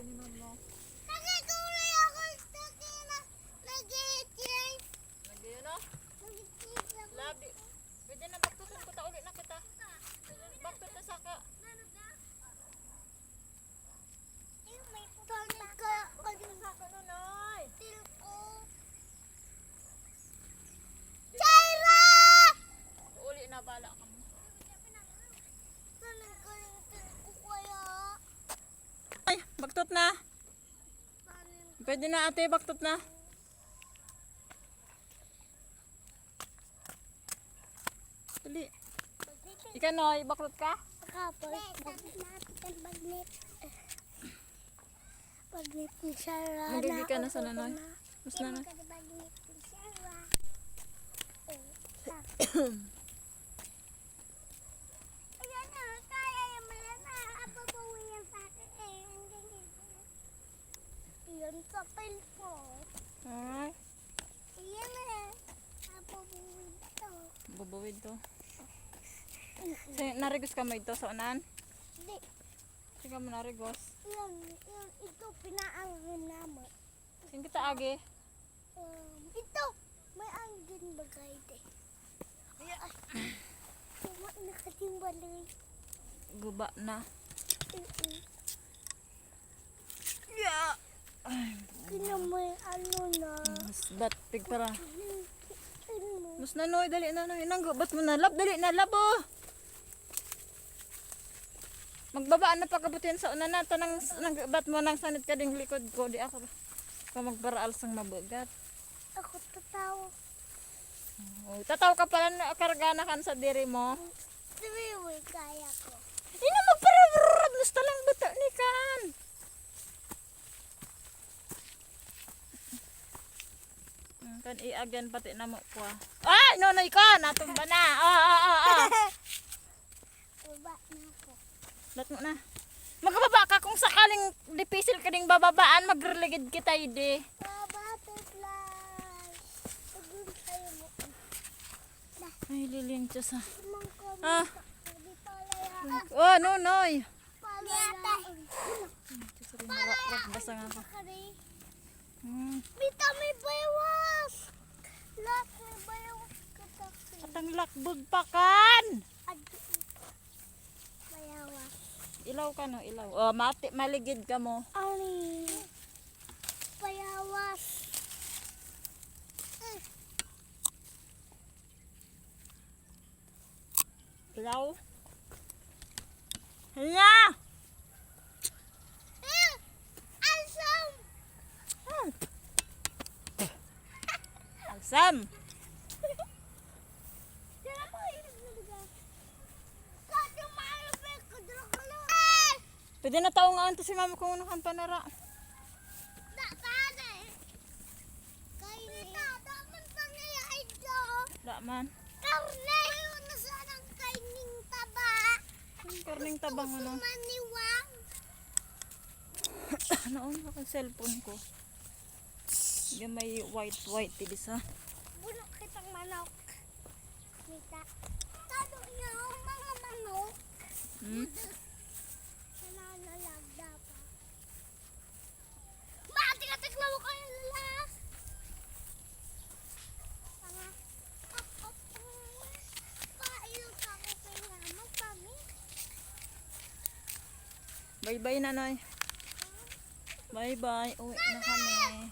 sabi ni mama. Nagkulay ako sa kina. Lagi yun oh. Nag-cheese ako. Labi. Pwede na baktutan ko ta ulit na kita. Baktut na saka. Pupunta ka. Saka no, Noy. Til ko. Chaira! Uli na bala ka mo. Saan ko yung til ko kaya? Ay, baktot na. Pwede na ate, baktot na. Dali. Ikaw Noy, baktot ka? Kapag bagnet. Bagnet ni Sarah. Magagi ka na sa nanay. Mas na na. Bagnet ni Sarah. Eh, Ayan na, kaya yung mala na. Apabawi yan sa akin. Eh, ang ganyan. Iyan sa pil ko. Ay, Iyan na. Apabawi ito. bubawid to. Sa, narigos ka mo ito sa unan? Hindi. Sige mo narigos. Iyan, iyan. Ito pinaangin namin. Sing kita agi. Um, ito, may angin bagay de. Ay, tuma nakatimbalik. Guba na. Mm-mm. Yeah. Ano na. Mas bat pig para. Mo? Mas nanoy dali na noy. Nang gubat mo na lab dali na lab oh. Magbaba na pagkabutin sa una na tanang nagbat mo nang sanit ka ding likod ko di ako. Ka magbaraal sang mabugat. Ako tatawa. Oh, tataw ka pala na karga na kan sa diri mo. Sabi mo, kaya ko. Ina magparabrat gusto lang bata ni kan. Kan iagyan pati na mo ko. Ah, nonoy ka, natumba na. Ah, ah, ah. Baba na ako. Lat mo na. Magbaba ka kung sakaling dipisil ka ding bababaan, magreligid kita ide. Ay, liling Diyos ah. Ko. Oh, nonoy. Pala yan. Diyos rin, marak basa nga ako. Kari. Hmm. Kataksin. At ang lakbog pa kan. Ilaw ka no, ilaw. Oh, mati, maligid ka mo. Ani. Bayawas. Ilaw. Hala! Eh! Asam! Pwede na tao nga anto si mama kung ano kan panara. Da sana eh. Kainin. Bita, daman. Karne! Ayun na sanang kainin taba. Karning tabang ano. Maniwang. Naon na kang cellphone ko. Yung may white white tibis ha. Bulok kitang manok. Mita. Tado niya ang mga manok. Hmm? Bye bye nanoy. Bye bye. Uwi na kami.